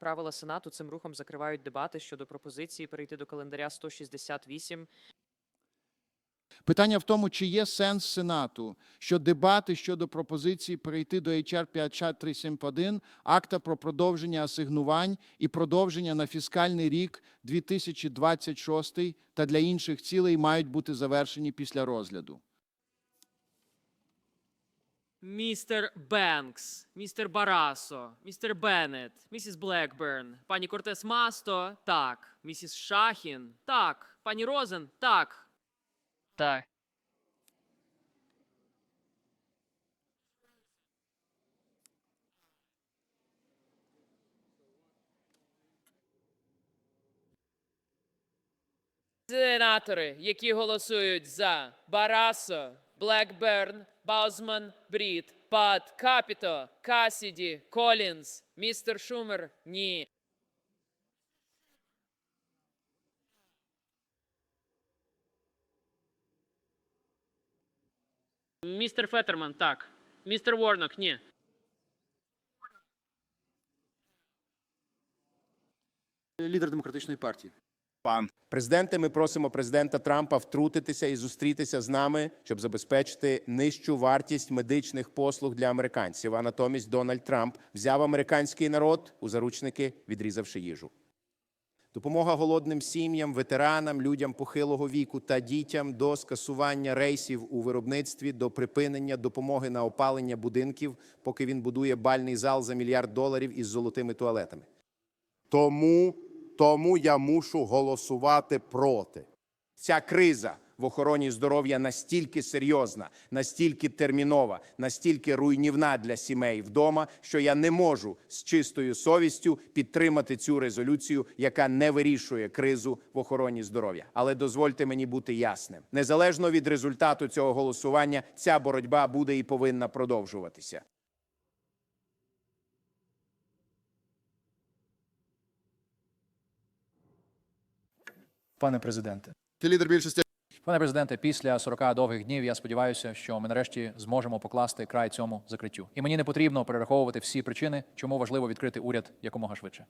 Правила Сенату цим рухом закривають дебати щодо пропозиції перейти до календаря 168 Питання в тому, чи є сенс Сенату, що дебати щодо пропозиції перейти до HR 5371, акта про продовження асигнувань і продовження на фіскальний рік 2026 та для інших цілей мають бути завершені після розгляду. Містер Бенкс, містер Барасо, містер Беннет, місіс Блекберн, пані Кортес Масто, так, місіс Шахін, так, пані Розен, так. Так. Сенатори, які голосують за Барасо, Блекберн, Баузман, Брід, Пат, Капіто, Касіді, Колінз, містер Шумер, ні. Містер Феттерман, так. Містер Ворнок, ні. Лідер демократичної партії. Пан президенте, ми просимо президента Трампа втрутитися і зустрітися з нами, щоб забезпечити нижчу вартість медичних послуг для американців. А натомість Дональд Трамп взяв американський народ у заручники, відрізавши їжу. Допомога голодним сім'ям, ветеранам, людям похилого віку та дітям до скасування рейсів у виробництві, до припинення допомоги на опалення будинків, поки він будує бальний зал за мільярд доларів із золотими туалетами. Тому, тому я мушу голосувати проти. Ця криза в охороні здоров'я настільки серйозна, настільки термінова, настільки руйнівна для сімей вдома, що я не можу з чистою совістю підтримати цю резолюцію, яка не вирішує кризу в охороні здоров'я. Але дозвольте мені бути ясним: незалежно від результату цього голосування, ця боротьба буде і повинна продовжуватися. Пане президенте, Ти лідер більшості. пане президенте, після 40 довгих днів я сподіваюся, що ми нарешті зможемо покласти край цьому закриттю. І мені не потрібно перераховувати всі причини, чому важливо відкрити уряд якомога швидше.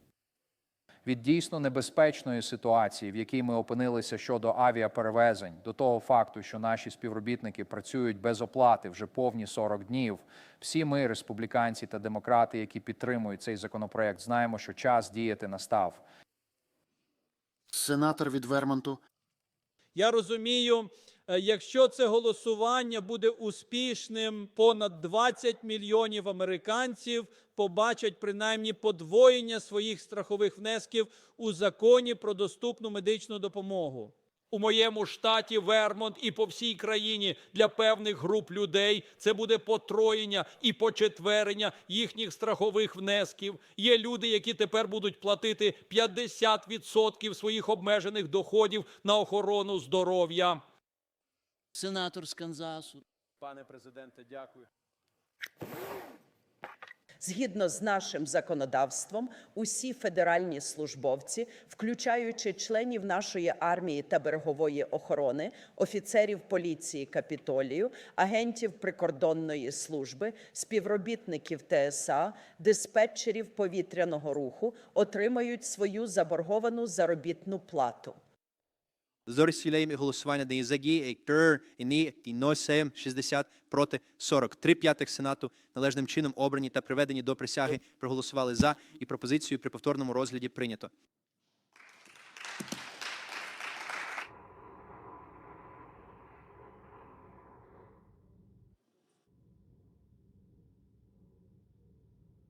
Від дійсно небезпечної ситуації, в якій ми опинилися щодо авіаперевезень, до того факту, що наші співробітники працюють без оплати вже повні 40 днів. Всі ми, республіканці та демократи, які підтримують цей законопроект, знаємо, що час діяти настав. Сенатор від Вермонту. Я розумію, е, якщо це голосування буде успішним, понад 20 мільйонів американців побачать принаймні подвоєння своїх страхових внесків у законі про доступну медичну допомогу. У моєму штаті Вермонт і по всій країні для певних груп людей це буде потроєння і почетверення їхніх страхових внесків. Є люди, які тепер будуть платити 50% своїх обмежених доходів на охорону здоров'я. Сенатор з Канзасу. Пане президенте, дякую. Згідно з нашим законодавством, усі федеральні службовці, включаючи членів нашої армії та берегової охорони, офіцерів поліції Капітолію, агентів прикордонної служби, співробітників ТСА, диспетчерів повітряного руху, отримають свою заборговану заробітну плату. Зорі сілеєм і голосування не загі, ектер, Іні, ні, 60 проти 40. Три п'ятих Сенату належним чином обрані та приведені до присяги проголосували за і пропозицію при повторному розгляді прийнято.